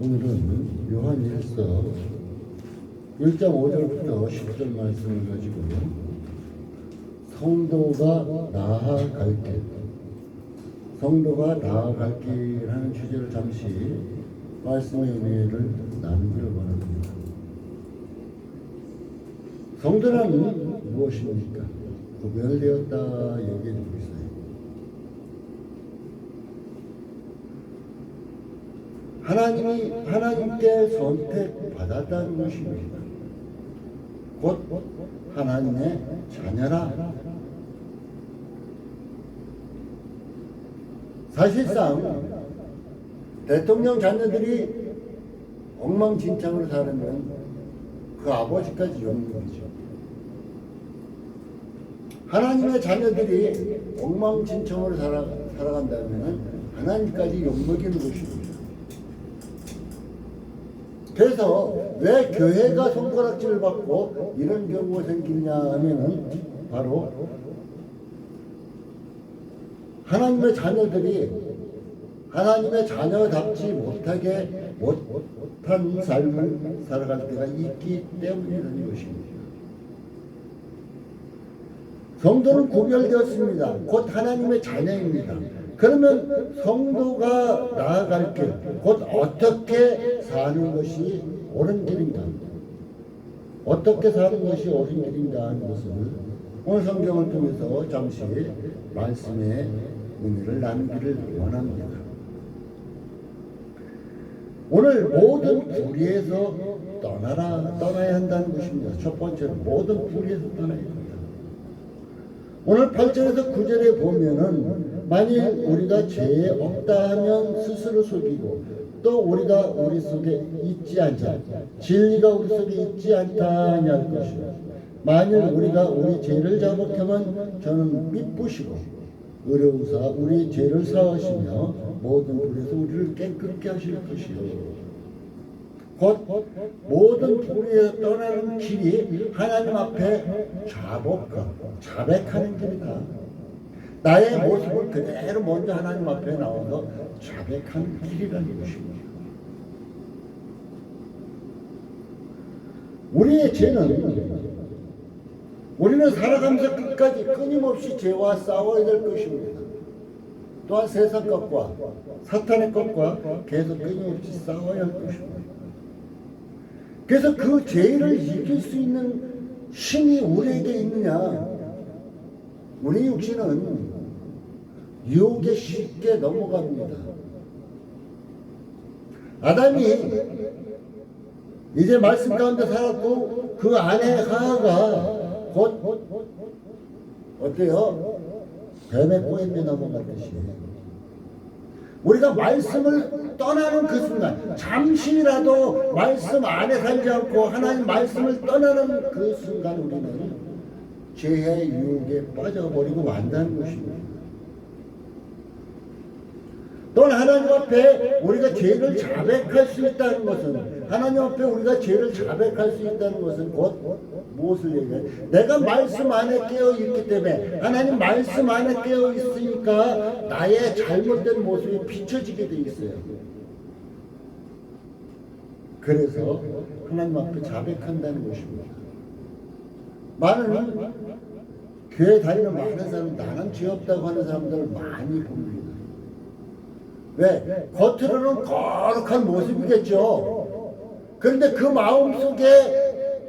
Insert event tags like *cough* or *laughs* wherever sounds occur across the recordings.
오늘은 요한일서 1장 5절부터 10절 말씀을 가지고 성도가 나아갈 길, 성도가 나아갈 길하는 주제를 잠시 말씀의 의미를 나누기를 원합니다. 성도란 무엇입니까? 구별되었다 얘기해주고 있어요. 하나님이 하나님께 선택받았다는 것입니다. 곧 하나님의 자녀라. 사실상 대통령 자녀들이 엉망진창으로 살면 그 아버지까지 영웅이죠. 하나님의 자녀들이 엉망진창으로 살아, 살아간다면 하나님까지 욕먹이는 것입니다. 그래서 왜 교회가 손가락질을 받고 이런 경우가 생기냐 하면은 바로 하나님의 자녀들이 하나님의 자녀답지 못하게 못한 삶을 살아갈 때가 있기 때문이라는 것입니다. 성도는 구별되었습니다. 곧 하나님의 자녀입니다. 그러면 성도가 나아갈 길, 곧 어떻게 사는 것이 옳은 길인가? 어떻게 사는 것이 옳은 길인가 하는 것을 오늘 성경을 통해서 잠시 말씀의 의미를 나누기를 원합니다. 오늘 모든 불의에서 떠나라, 떠나야 한다는 것입니다. 첫 번째는 모든 불의에서 떠나야 합니다. 오늘 8절에서 9절에 보면은 만일 우리가 죄에 없다 하면 스스로 속이고 또 우리가 우리 속에 있지 않자 진리가 우리 속에 있지 않다 할 것이요 만일 우리가 우리 죄를 자복하면 저는 삐부시고 의로우사 우리 죄를 사하시며 모든 불에서 우리를 깨끗게 하실 것이요 곧 모든 불의에 떠나는 길이 하나님 앞에 자복하고 자백하는 길이다. 나의 모습을 그대로 먼저 하나님 앞에 나와서 자백하는 길이라는 것입니다. 우리의 죄는 우리는 살아가면서 끝까지 끊임없이 죄와 싸워야 될 것입니다. 또한 세상 것과 사탄의 것과 계속 끊임없이 싸워야 할 것입니다. 그래서 그 죄를 이길 수 있는 힘이 우리에게 있느냐? 우리 육신은 유혹에 쉽게 넘어갑니다. 아담이 이제 말씀 가운데 살았고 그 안에 하하가 곧 어때요? 뱀의 꼬임에 넘어갔듯이 우리가 말씀을 떠나는 그 순간 잠시라도 말씀 안에 살지 않고 하나님 말씀을 떠나는 그 순간 우리는 죄의 유혹에 빠져버리고 만다는 것입니다. 또한 하나님 앞에 우리가 죄를 자백할 수 있다는 것은 하나님 앞에 우리가 죄를 자백할 수 있다는 것은 곧 무엇을 얘기해? 내가 말씀 안에 깨어 있기 때문에 하나님 말씀 안에 깨어 있으니까 나의 잘못된 모습이 비춰지게 돼 있어요. 그래서 하나님 앞에 자백한다는 것입니다. 많은 교회 다니는 많은 사람 나는 죄 없다고 하는 사람들을 많이 봅니다. 왜? 겉으로는 거룩한 모습이겠죠. 그런데 그 마음 속에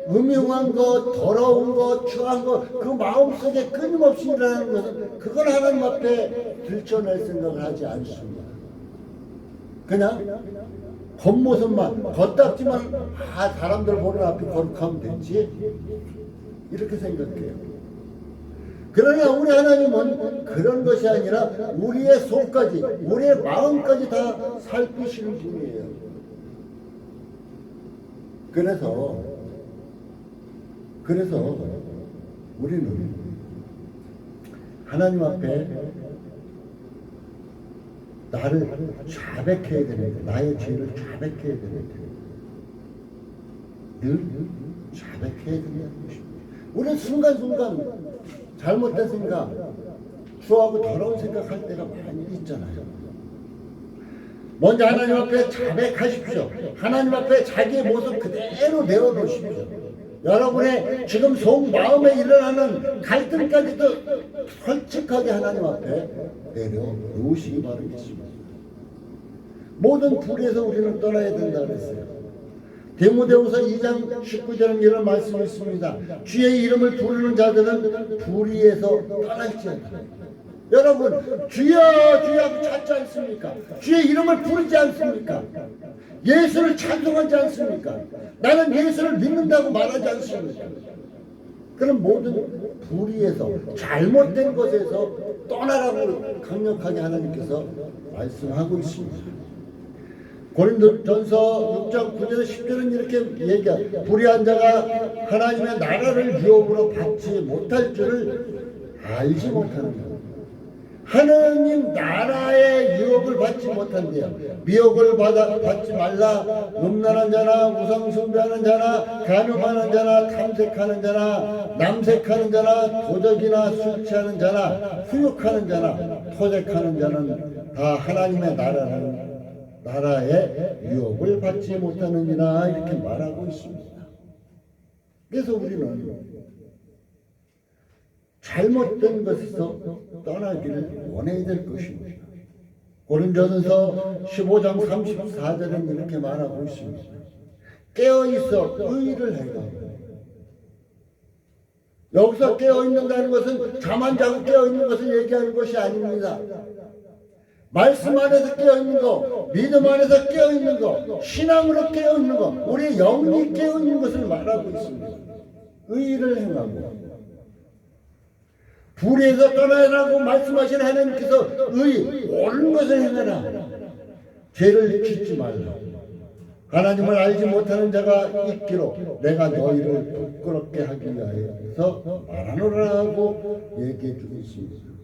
음흉한 것, 더러운 것, 추한 것, 그 마음 속에 끊임없이 일어나는 것은 그걸 하나님 앞에 들춰낼 생각을 하지 않습니다. 그냥 겉모습만, 겉딱지만, 아, 사람들 보는 앞에 거룩하면 되지. 이렇게 생각해요. 그러나 우리 하나님은 그런 것이 아니라 우리의 속까지, 우리의 마음까지 다 살피시는 분이에요. 그래서, 그래서 우리는 하나님 앞에 나를 자백해야 되는데, 나의 죄를 자백해야 되는데, 늘 자백해야 된다는 것입니다. 우리는 순간순간 잘못된 생각, 추하고 더러운 생각할 때가 많이 있잖아요. 먼저 하나님 앞에 자백하십시오. 하나님 앞에 자기의 모습 그대로 내어놓으십시오. 여러분의 지금 속 마음에 일어나는 갈등까지도 솔직하게 하나님 앞에 내려놓으시기 바라겠습니다. 모든 불에서 우리는 떠나야 된다 그랬어요. 데모데후서 2장 19절은 이런 말씀이 있습니다. 주의 이름을 부르는 자들은 불의에서 떠나지 않다. 여러분 주여 주여 찾지 않습니까? 주의 이름을 부르지 않습니까? 예수를 찬송하지 않습니까? 나는 예수를 믿는다고 말하지 않습니까? 그럼 모든 불의에서 잘못된 것에서 떠나라고 강력하게 하나님께서 말씀하고 있습니다. 고린도전서 6장 9절 10절은 이렇게 얘기합니다. 불의한 자가 하나님의 나라를 유업으로 받지 못할 줄을 알지 못하는 것. 하나님 나라의 유업을 받지 못한대요. 미혹을 받아, 받지 말라. 음란한 자나 우상 숭배하는 자나 간음하는 자나 탐색하는 자나 남색하는 자나 도적이나 술 취하는 자나 후욕하는 자나 토색하는 자는 다 하나님의 나라는 나라의 유업을 받지 못하느니라 이렇게 말하고 있습니다. 그래서 우리는 잘못된 것에서 떠나기를 원해야 될 것입니다. 고린도전서 15장 34절은 이렇게 말하고 있습니다. 깨어 있어 의를 해라. 여기서 깨어 있는다는 것은 잠안 자고 깨어 있는 것을 얘기하는 것이 아닙니다. 말씀 안에서 깨어 있는 거, 믿음 안에서 깨어 있는 거, 신앙으로 깨어 있는 거, 우리 영이 깨어 있는 것을 말하고 있습니다. 의를 행하고 불에서 떠나라고 말씀하신 하나님께서 의 옳은 것을 행하라. 죄를 짓지 말라. 하나님을 알지 못하는 자가 있기로 내가 너희를 부끄럽게 하기 위하여서 말하노라 하고 얘기해 주고 있습니다.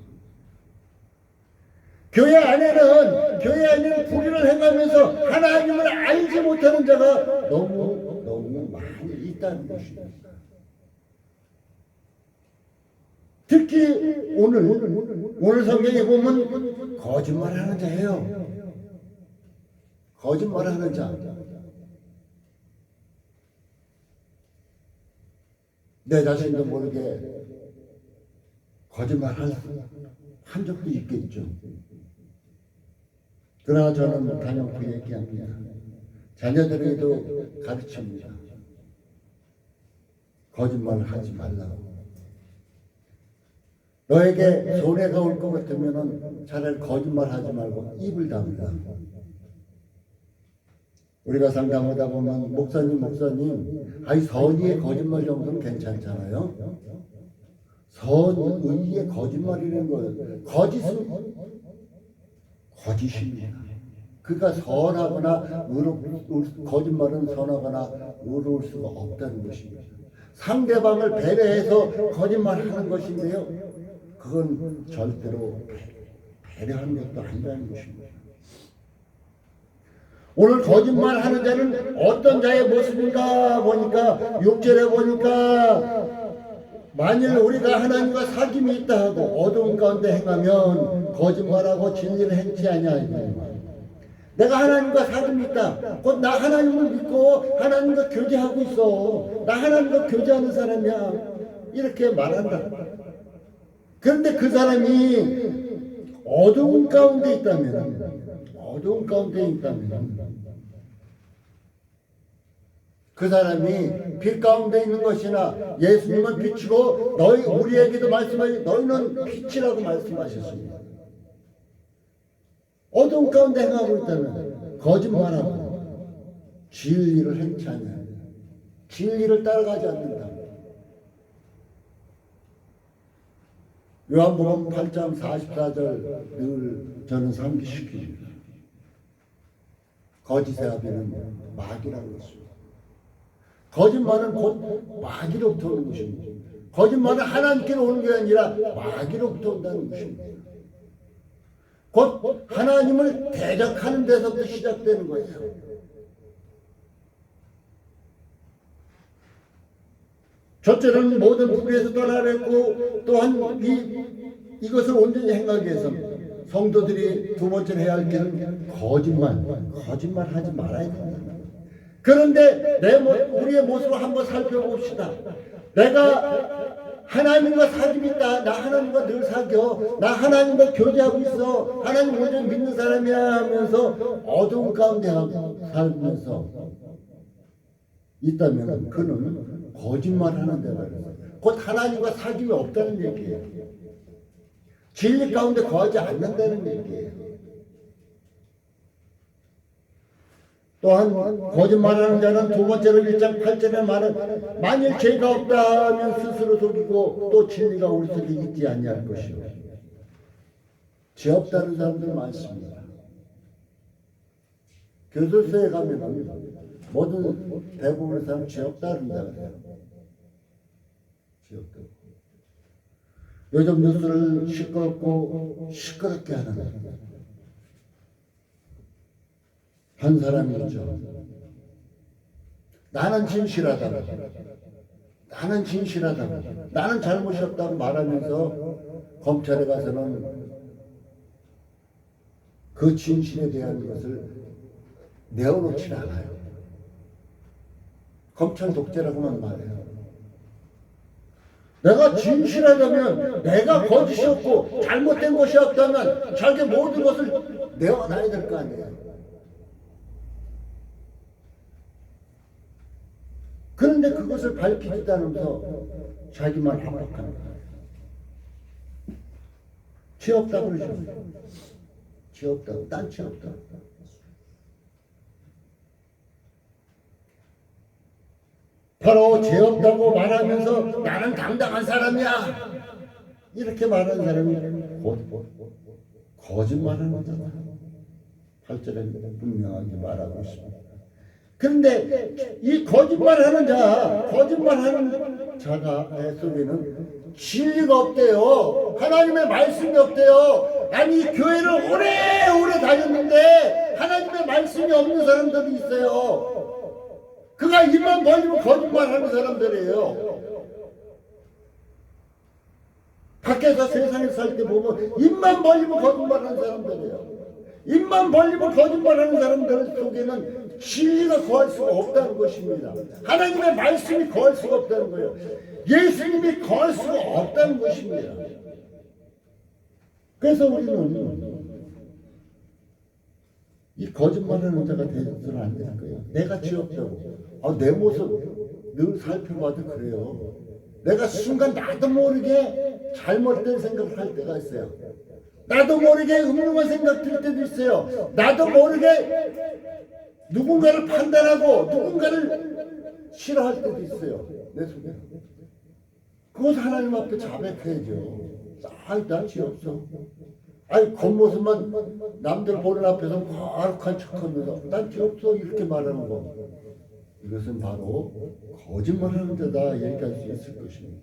교회 안에는 교회 안에는 불의를 행하면서 하나님을 알지 못하는 자가 너무 너무 많이 있다는 것입니다. 특히 오늘 오늘 성경에 보면 거짓말하는 자예요. 거짓말하는 자. 내 자신도 모르게 거짓말한 한 적도 있겠죠. 그러나 저는 단연코 얘기합니다. 자녀들에게도 가르칩니다. 거짓말을 하지 말라고. 너에게 손해가 올 것 같으면 차라리 거짓말 하지 말고 입을 다물라. 우리가 상담하다 보면 목사님 목사님 아니 선의의 거짓말 정도는 괜찮잖아요. 선의의 거짓말이라는 거예요. 거짓은 거짓입니다. 그러니까 선하거나 의로, 거짓말은 선하거나 의로울 수가 없다는 것입니다. 상대방을 배려해서 거짓말하는 것인데요. 그건 절대로 배려하는 것도 아니라는 것입니다. 오늘 거짓말 하는 자는 어떤 자의 모습인가 보니까 6절에 보니까 만일 우리가 하나님과 사귐이 있다 하고 어두운 가운데 행하면 거짓말하고 진리를 행치 아니하리니 내가 하나님과 사귐이 있다. 곧 나 하나님을 믿고 하나님과 교제하고 있어. 나 하나님과 교제하는 사람이야. 이렇게 말한다. 그런데 그 사람이 어두운 가운데 있다면, 어두운 가운데 있다면, 그 사람이 빛 가운데 있는 것이나 예수님은 빛이고 너희 우리에게도 말씀하시 너희는 빛이라고 말씀하셨습니다. 어두운 가운데 행하고 있다면 거짓말하고 진리를 행치 않냐. 진리를 따라가지 않는다. 요한복음 8장 44절 늘 저는 상기시킵니다. 거짓의 아비는 마귀라고 했습니다. 거짓말은 곧 마귀로부터 오는 것입니다. 거짓말은 하나님께로 오는 게 아니라 마귀로부터 온다는 것입니다. 곧 하나님을 대적하는 데서부터 시작되는 거예요. 첫째는 모든 불의에서 떠나랬고 또한 이, 이것을 온전히 행하기 위해서 성도들이 두 번째로 해야 할 길은 거짓말, 거짓말 하지 말아야 된다. 그런데 내 모, 우리의 모습을 한번 살펴봅시다. 내가 하나님과 사귐 있다. 나 하나님과 늘 사겨. 나 하나님과 교제하고 있어. 하나님 완전 믿는 사람이야 하면서 어두운 가운데 살면서 있다면 그는 거짓말하는 데가 있어요. 곧 하나님과 사귐이 없다는 얘기예요. 진리 가운데 거하지 않는다는 얘기예요. 또한 거짓말하는 자는 두 번째로 1장 8절에 말은 만일 죄가 없다면 스스로 속이고 또 진리가 우리 속에 있지 아니할 것이요. 죄 없다는 사람들 많습니다. 교도소에 가면 모든 대부분의 사람 죄 없다 그런다 그래요. 죄 없다. 요즘 뉴스를 시끄럽고 시끄럽게 하는 한 사람이 있죠. 나는 진실하다. 나는 진실하다. 나는 잘못이 없다고 말하면서 검찰에 가서는 그 진실에 대한 것을 내어놓지 않아요. 검찰 독재라고만 말해요. 내가 진실하다면 내가 거짓이 없고 잘못된 것이 없다면 자기 모든 것을 내어놔야 될 거 아니에요. 그런데 그것을 밝히지도 않으면서 자기만 합박하는 거예요. 죄 없다 그러죠. 죄 없다고, 딴죄 없다. 바로 죄 없다고 말하면서 나는 당당한 사람이야. 이렇게 말하는 사람이 곧 거짓말하는 자다. 8절에 분명하게 말하고 있습니다. 그런데 이 거짓말하는 자, 거짓말하는 자가 속에는 진리가 없대요. 하나님의 말씀이 없대요. 아니 교회를 오래오래 다녔는데 하나님의 말씀이 없는 사람들이 있어요. 그가 입만 벌리면 거짓말하는 사람들이에요. 밖에서 세상에 살 때 보면 입만 벌리면 거짓말하는 사람들이에요. 입만 벌리면 거짓말하는 사람들 속에는 진리가 거할 수가 없다는 것입니다. 하나님의 말씀이 거할 수가 없다는 거예요. 예수님이 거할 수가 없다는 것입니다. 그래서 우리는 이 거짓말하는 자가 되서는 안 되는 거예요. 내가 지었다고. 아, 내 모습 늘 살펴봐도 그래요. 내가 순간 나도 모르게 잘못된 생각을 할 때가 있어요. 나도 모르게 음흉한 생각 들 때도 있어요. 나도 모르게 누군가를 판단하고 누군가를 싫어할 때도 있어요. 내 속에. 그것 하나님 앞에 자백해야죠. 아이, 난죄 없어. 아니, 겉모습만 남들 보는 앞에서 거룩한 척 하면서 난 죄 없어. 이렇게 말하는 거. 이것은 바로 거짓말하는 데다 얘기할 수 있을 것입니다.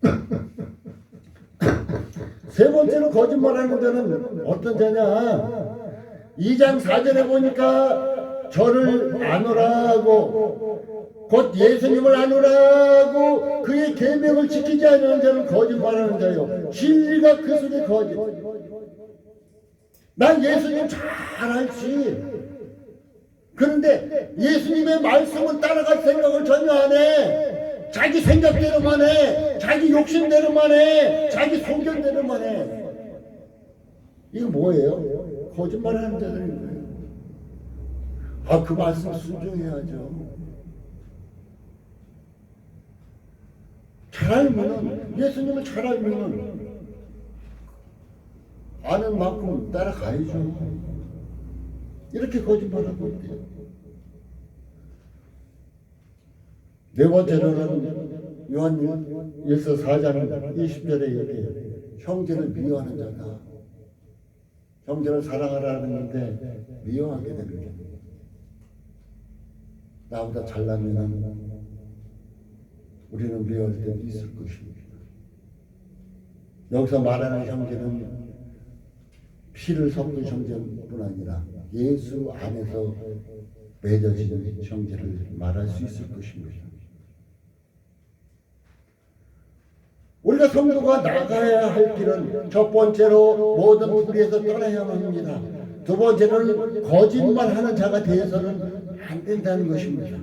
*laughs* 세 번째로 거짓말하는 자는 어떤 자냐? 2장 4절에 보니까 저를 아노라고 곧 예수님을 아노라고 그의 계명을 지키지 않는 자는 거짓말하는 자요. 진리가 그 속에 거짓. 난 예수님 잘 알지. 그런데 예수님의 말씀을 따라갈 생각을 전혀 안 해. 자기 생각대로만 해. 자기 욕심대로만 해. 자기 소견대로만 해. 이거 뭐예요? 거짓말하는 자들인 거예요. 아, 그 말씀 순종해야죠. 잘 알면은, 예수님을 잘 알면은, 아는 만큼 따라가야죠. 이렇게 거짓말하고 있대요. 네 번째로는 요한 1서 4장 20절에 얘기해요. 형제를 미워하는 자다. 형제를 사랑하라는데 미워하게 되는 게 나보다 잘나면 우리는 미워할 때도 있을 것입니다. 여기서 말하는 형제는 피를 섞은 형제뿐 아니라 예수 안에서 맺어진 형제를 말할 수 있을 것입니다. 우리 우리가 성도가 나가야 할 길은 첫 번째로 모든 불의에서 떠나야만 합니다. 두 번째로는 거짓말하는 자가 되어서는 안 된다는 것입니다.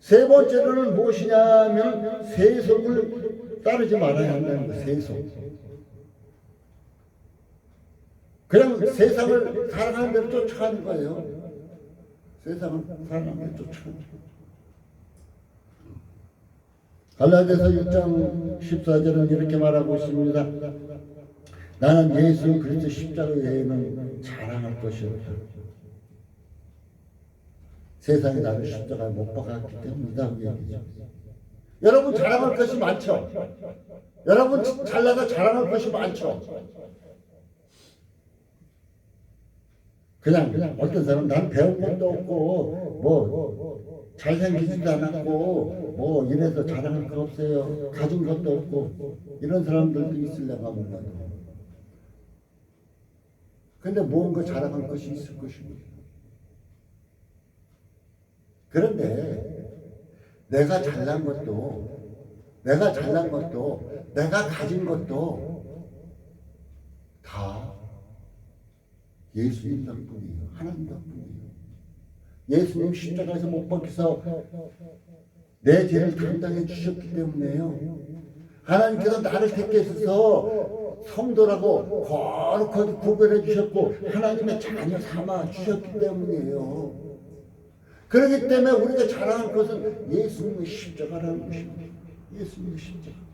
세 번째로는 무엇이냐면 세속을 따르지 말아야 한다는 거 세속. 그냥 세상을 살아가는 대로 쫓아가는 거예요. 세상을 살아가는 대로 쫓아가는 거예요. 갈라디아서 6장 14절은 이렇게 말하고 있습니다. 나는 예수 그리스도 십자가 외에는 자랑할 것이 없다. 세상이 나를 십자가에 못 박았기 때문이다. 그. 여러분 자랑할 것이 많죠. 여러분 잘나가 자랑할 것이 많죠. 그냥, 그냥 어떤 사람은 난 배운 것도 없고 뭐 잘생기지도 않았고 뭐 이래서 자랑할 거 없어요. 가진 것도 없고 이런 사람들도 있을려가 몰라도. 근데 뭔가 자랑할 것이 있을 것입니다. 그런데 내가 잘난 것도 내가 잘난 것도 내가 가진 것도 다 예수님 덕분이에요. 하나님 덕분이에요. 예수님 십자가에서 못 박혀서 내 죄를 감당해 주셨기 때문에요. 하나님께서 나를 택하셔서 성도라고 거룩하게 구별해 주셨고 하나님의 자녀 삼아 주셨기 때문이에요. 그렇기 때문에 우리가 자랑할 것은 예수님의 십자가라는 것입니다. 예수님의 십자가.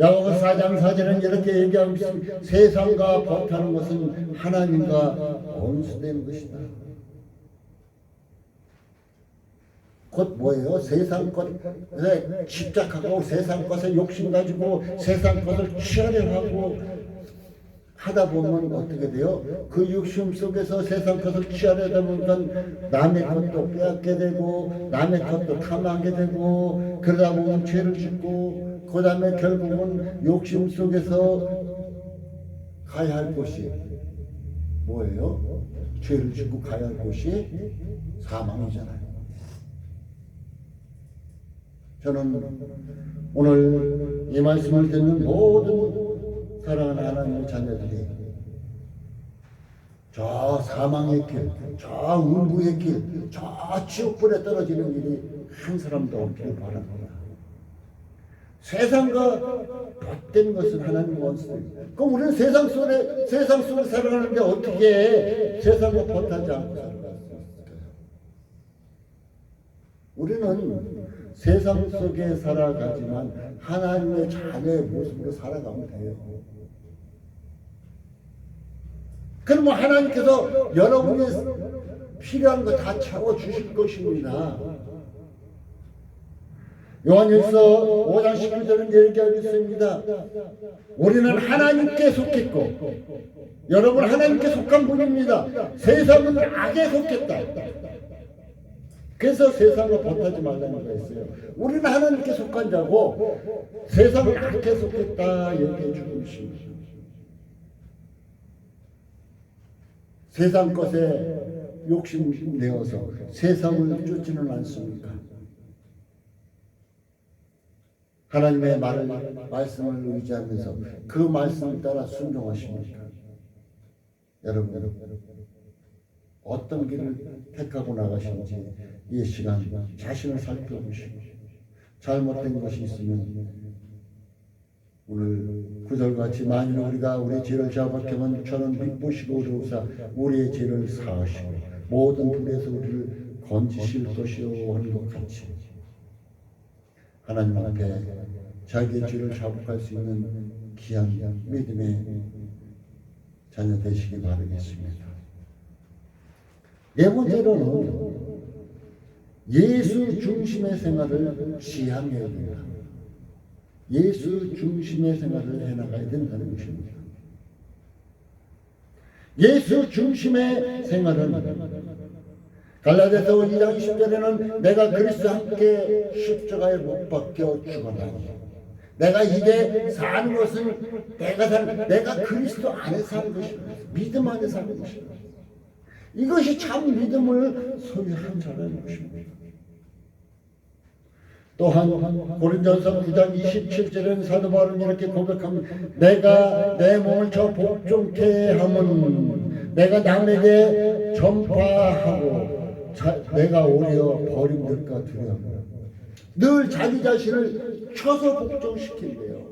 야고보 4장 4절은 이렇게 얘기하고 있습니다. 세상과 법하는 것은 하나님과 원수되는 것이다. 곧 뭐예요? 세상 것에 집착하고 세상 것에 욕심 가지고 세상 것을 취하려 하고 하다 보면 어떻게 돼요? 그 욕심 속에서 세상 것을 취하려다 보니까 남의 것도 빼앗게 되고 남의 것도 탐하게 되고 그러다 보면 죄를 짓고 그 다음에 결국은 욕심 속에서 가야 할 곳이 뭐예요? 죄를 짓고 가야 할 곳이 사망이잖아요. 저는 오늘 이 말씀을 듣는 모든 사랑하는 하나님의 자녀들이 저 사망의 길, 저 음부의 길, 저 지옥불에 떨어지는 일이 한 사람도 없기를 바랍니다. 세상과 벗된 것은 하나님 원수입니다. 그럼 우리는 세상 속에 세상 속에 살아가는데 어떻게 세상과 벗하지 않고 살아갈 수 있을까요? 우리는 세상 속에 살아가지만 하나님의 자녀의 모습으로 살아가면 돼요. 그러면 하나님께서 여러분이 필요한 거 다 채워 주실 것입니다. 요한일서 5장 11절은 얘기하고 있습니다. 우리는 하나님께 속했고 여러분 하나님께 속한 분입니다. 세상은 악에 속했다. 그래서 세상을 벗하지 말라는 거였어요. 우리는 하나님께 속한 자고 세상은 악에 속했다 얘기해 주고 있습니다. 세상 것에 욕심 내어서 세상을 쫓지는 않습니까? 하나님의 말을 말씀을 의지하면서 그 말씀을 따라 순종하십니까? 여러분, 여러분 어떤 길을 택하고 나가시는지 이 시간 자신을 살펴보시고 잘못된 것이 있으면 오늘 구절같이 만일 우리가 우리의 죄를 자박하면 저는 믿보시고 오르사 우리의 죄를 사하시고 모든 불에서 우리를 건지실 것이요 하는 것 같이 하나님 앞에 자기의 죄를 자복할 수 있는 귀한 믿음의 자녀 되시기 바라겠습니다. 네 번째로는 예수 중심의 생활을 지향해야 됩니다. 예수 중심의 생활을 해나가야 된다는 것입니다. 예수 중심의 생활은 갈라디아서 2장 20절에는 내가 그리스도 함께 십자가에 못 박혀 죽었나니 내가 이제 사는 것은 내가 사는 내가 그리스도 안에 사는 것입니다. 믿음 안에 사는 것입니다. 이것이 참 믿음을 소유한 자라는 것입니다. 또한 고린전서 9장 27절에는 사도 바울은 이렇게 고백합니다. 내가 내 몸을 저 복종케 함은 내가 남에게 전파하고 자, 내가 오히려 버림될까 두려워. 늘 자기 자신을 쳐서 복종시킨대요.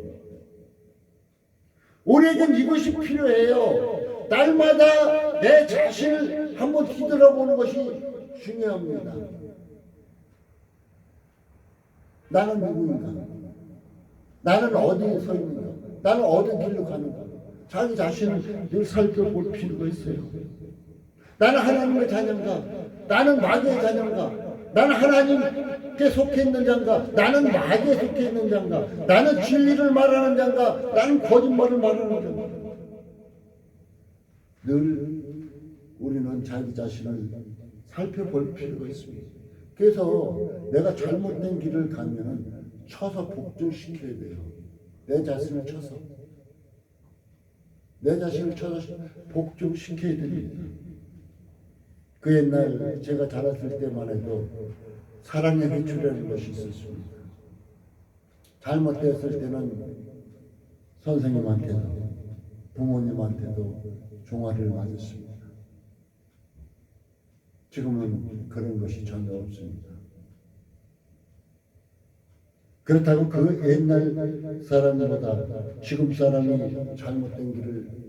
우리에겐 이것이 필요해요. 날마다 내 자신을 한번 뒤돌아보는 것이 중요합니다. 나는 누구인가? 나는 어디에 서 있는가? 나는 어디 길로 가는가? 자기 자신을 늘 살펴볼 필요가 있어요. 나는 하나님의 자녀인가? 나는 마귀의 자녀인가? 나는 하나님께 속해 있는 자인가? 나는 마귀에 속해 있는 자인가? 나는 진리를 말하는 자인가? 나는 거짓말을 말하는 자인가? 늘 우리는 자기 자신을 살펴볼 필요가 있습니다. 그래서 내가 잘못된 길을 가면은 쳐서 복종시켜야 돼요. 내 자신을 쳐서. 내 자신을 쳐서 복종시켜야 됩니다. 그 옛날 제가 자랐을 때만 해도 사랑의 배출이라는 것이 있었습니다. 잘못되었을 때는 선생님한테도 부모님한테도 종아리를 맞았습니다. 지금은 그런 것이 전혀 없습니다. 그렇다고 그 옛날 사람보다 지금 사람이 잘못된 길을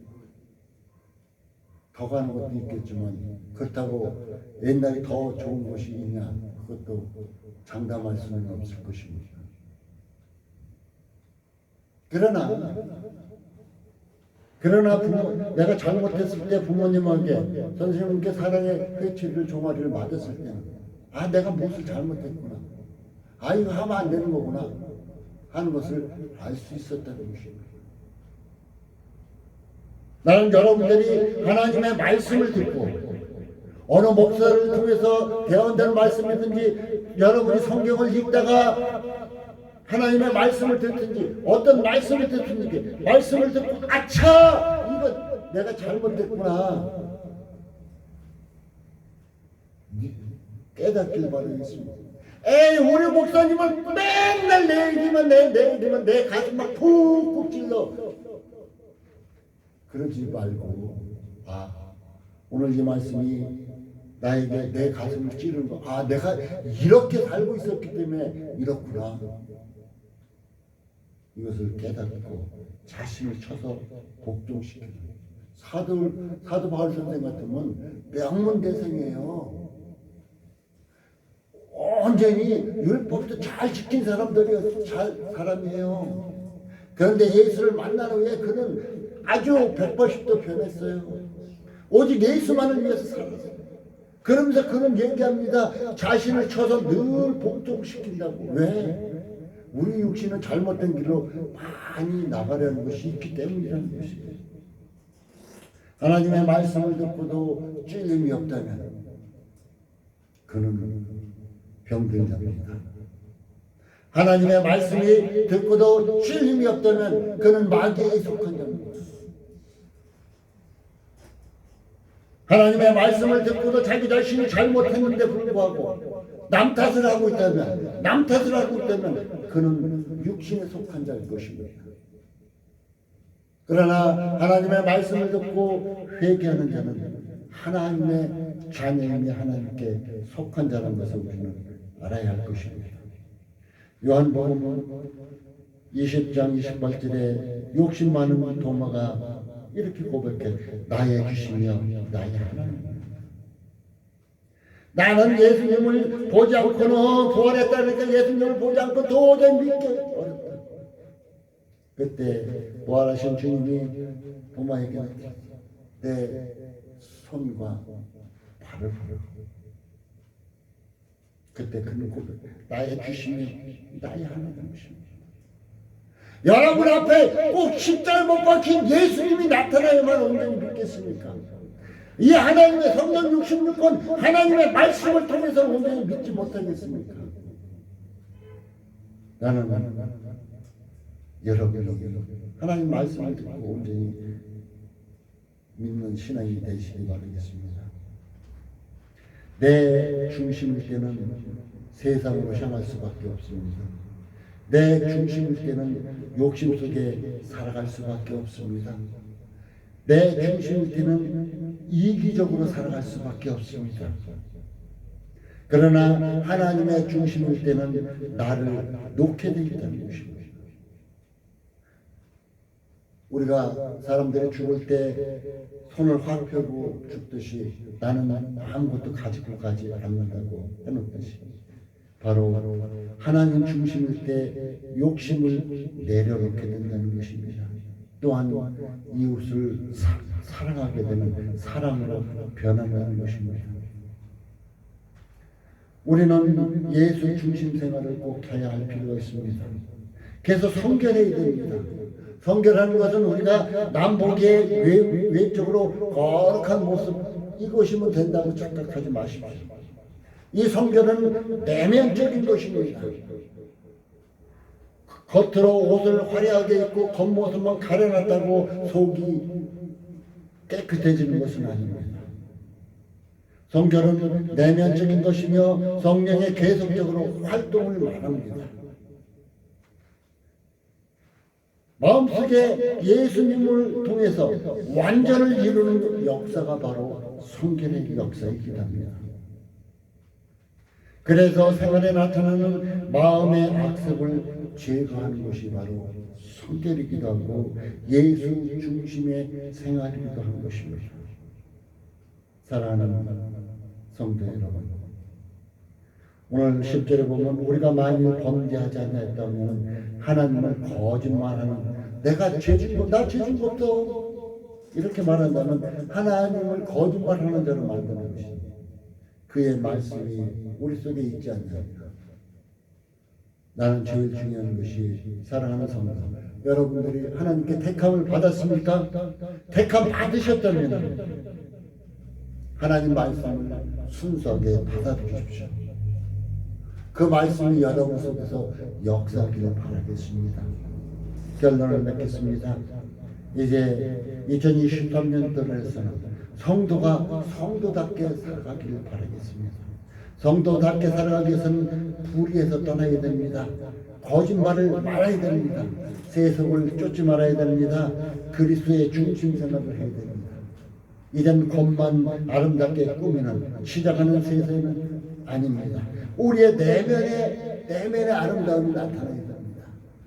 더 가는 것도 있겠지만 그렇다고 옛날이 더 좋은 것이 있냐 그것도 장담할 수는 없을 것입니다. 그러나 그러나 부모, 내가 잘못했을 때 부모님에게 선생님께 사랑의 회초리를 종아리를 맞았을 때는 아 내가 무엇을 잘못했구나 아 이거 하면 안 되는 거구나 하는 것을 알 수 있었다는 것입니다. 나는 여러분들이 하나님의 말씀을 듣고 어느 목사를 통해서 대언되는 말씀이든지 여러분이 성경을 읽다가 하나님의 말씀을 듣든지 어떤 말씀을 듣든지 말씀을 듣고 아차! 이거 내가 잘못됐구나. 깨닫길 바라겠습니다. 에이 우리 목사님은 맨날 내 얘기만 내, 내 얘기만 내 가슴 막 푹푹 찔러 그러지 말고 아 오늘 이 말씀이 나에게 내 가슴을 찌르는 거. 아 내가 이렇게 살고 있었기 때문에 이렇구나. 이것을 깨닫고 자신을 쳐서 복종시키는 사도 사도 바울 선생 같으면 명문 대생이에요. 온전히 율법도 잘 지킨 사람들이 잘 사람이에요. 그런데 예수를 만난 후에 그는 아주 180도 변했어요. 오직 예수만을 위해서 살았어요. 그러면서 그는 얘기합니다. 자신을 쳐서 늘 복종시킨다고. 왜? 우리 육신은 잘못된 길로 많이 나가려는 것이 있기 때문이라는 것이에요. 하나님의 말씀을 듣고도 찔림이 없다면 그는 병든 자입니다. 하나님의 말씀이 듣고도 찔림이 없다면 그는 마귀에 속한 자입니다. 하나님의 말씀을 듣고도 자기 자신이 잘못했는데 불구하고 남 탓을 하고 있다면 남 탓을 하고 있다면 그는 육신에 속한 자일 것입니다. 그러나 하나님의 말씀을 듣고 회개하는 자는 하나님의 자녀임이 하나님께 속한 자라는 것을 우리는 알아야 할 것입니다. 요한복음 20장 28절에 욕심 많은 도마가 이렇게 고백해. 나의 주시며 나의 하나님. 나는 예수님을 보지 않고는 부활했다니까 예수님을 보지 않고 도저히 믿기 어렵다. 그때 부활하신 주님이 도마에게 내 손과 발을 보고 그때 그는 고백 나의 주시며 나의 하나님이십니다 여러분 앞에 꼭 십자를 못 박힌 예수님이 나타나야만 온전히 믿겠습니까? 이 하나님의 성령 66권 하나님의 말씀을 통해서 온전히 믿지 못하겠습니까? 나는 여러분이 하나님 말씀을 듣고 온전히 믿는 신앙이 되시기 바라겠습니다. 내 중심일 때는 세상으로 향할 수밖에 없습니다. 내 중심일 때는 욕심 속에 살아갈 수밖에 없습니다. 내 중심일 때는 이기적으로 살아갈 수밖에 없습니다. 그러나 하나님의 중심일 때는 나를 놓게 되겠다는 것입니다. 우리가 사람들이 죽을 때 손을 확 펴고 죽듯이 나는 아무것도 가지고 가지 않는다고 해놓듯이 바로 하나님 중심일 때 욕심을 내려놓게 된다는 것입니다. 또한 이웃을 사, 사랑하게 되는 사랑으로 변한다는 것입니다. 우리는 예수 중심 생활을 꼭 해야 할 필요가 있습니다. 그래서 성결해야 됩니다. 성결하는 것은 우리가 남 보기에 외, 외적으로 거룩한 모습 이것이면 된다고 착각하지 마십시오. 이 성결은 내면적인 것입니다. 겉으로 옷을 화려하게 입고 겉모습만 가려놨다고 속이 깨끗해지는 것은 아닙니다. 성결은 내면적인 것이며 성령의 계속적으로 활동을 말합니다. 마음속에 예수님을 통해서 완전을 이루는 역사가 바로 성결의 역사이기도 합니다. 그래서 생활에 나타나는 마음의 악습을 제거하는 것이 바로 성결이기도 하고 예수 중심의 생활이기도 한 것입니다. 사랑하는 성도 여러분, 오늘 10절에 보면 우리가 만일 범죄하지 않았다면 하나님은 거짓말하는 내가 죄진 거, 나 죄진 거 없어 이렇게 말한다면 하나님을 거짓말하는 자로 만드는 것입니다. 그의 말씀이 우리 속에 있지 않습니까? 나는 제일 중요한 것이 사랑하는 성도 여러분들이 하나님께 택함을 받았습니까? 택함 받으셨다면 하나님 말씀을 순수하게 받아주십시오. 그 말씀이 여러분 속에서 역사하기를 바라겠습니다. 결론을 맺겠습니다. 이제 2023년도에서는 성도가 성도답게 살아가기를 바라겠습니다. 성도답게 살아가기 위해서는 불의에서 떠나야 됩니다. 거짓말을 말아야 됩니다. 세속을 쫓지 말아야 됩니다. 그리스도의 중심 생활을 해야 됩니다. 이젠 겉만 아름답게 꾸미는 시작하는 세상은 아닙니다. 우리의 내면의 내면의 아름다움이 나타나야 됩니다.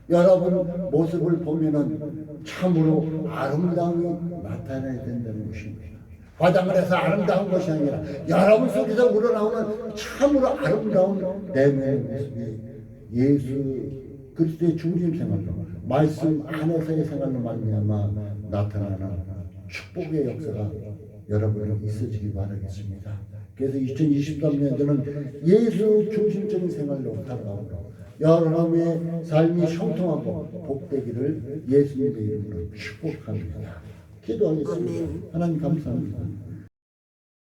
여러분 모습을 보면은 참으로 아름다움이 나타나야 된다는 것입니다. 화장을 해서 아름다운 것이 아니라 여러분 속에서 우러나오는 참으로 아름다운 내면의 모습이 예수 그리스도의 중심 생활로 말씀 안에서의 생활로 말미암아 나타나는 축복의 역사가 여러분에 있어지기 바라겠습니다. 그래서 2023년도는 예수 중심적인 생활로 살아가고 여러분의 삶이 형통하고 복되기를 예수님의 이름으로 축복합니다. 기도하겠습니다. 하나님 감사합니다.